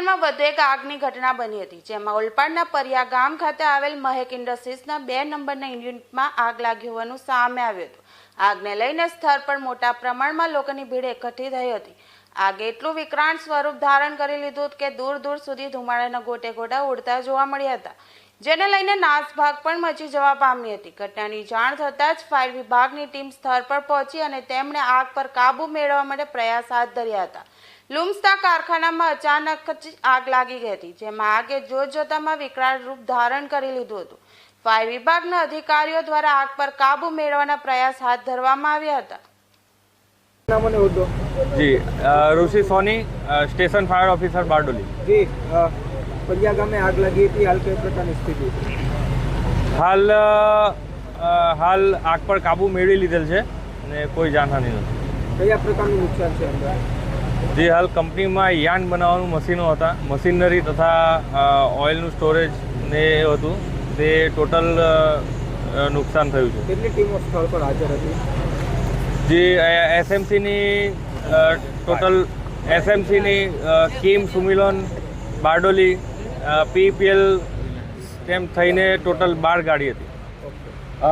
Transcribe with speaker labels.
Speaker 1: વધુ એક આગની ઘટના બની હતી, જેમાં ઓલપાડના પરિયા ગામ ખાતે આવેલ મહેક ઇન્ડસ્ટ્રીઝના બે નંબરના યુનિટમાં આગ લાગી હોવાનું સામે આવ્યું હતું. આગને લઈને સ્થળ પર મોટા પ્રમાણમાં લોકોની ભીડ એકઠી થઈ હતી. આગે એટલું વિકરાંત સ્વરૂપ ધારણ કરી લીધું કે દૂર દૂર સુધી ધુમાડાના ગોટે ગોટા ઉડતા જોવા મળ્યા હતા. જેને લઈને નાસભાગ પણ મચી જવા પામી હતી. ઘટનાની જાણ થતાં જ ફાયર વિભાગની ટીમ સ્થળ પર પહોંચી અને તેમણે આગ પર કાબુ મેળવવા માટે પ્રયાસ હાથ ધર્યા હતા. લુમ્સતા કારખાનામાં અચાનક જ આગ લાગી ગઈ હતી, જેમાં આગે જોત જોતામાં વિકરાળ રૂપ ધારણ કરી લીધું હતું. ફાયર વિભાગના અધિકારીઓ દ્વારા આગ પર કાબુ મેળવવાના પ્રયાસ હાથ ધરવામાં આવ્યા હતા.
Speaker 2: જી Rushi Soni station fire officer Bardoli.
Speaker 3: જી અ, પરિયા ગામે આગ લાગી હતી. હાલ કઈ પ્રકારની સ્થિતિ?
Speaker 2: હાલ હાલ આગ પર કાબુ મેળવી લીધેલ છે અને કોઈ જાનહાનિ નથી.
Speaker 3: કયા પ્રકારનું નુકસાન છે અંદર?
Speaker 2: જે હાલ કંપનીમાં યાન બનાવવાનું મશીનો હતા. મશીનરી તથા ઓઇલનું સ્ટોરેજ ને એ હતું. તે ટોટલ નુકસાન થયું છે.
Speaker 3: કેટલી ટીમો સ્થળ પર હાજર હતી?
Speaker 2: જે એસએમસીની ટોટલ એસએમસીની કીમ સુમિલોન બારડોલી પીપીએલ તેમ થઈને ટોટલ બાર ગાડી હતી.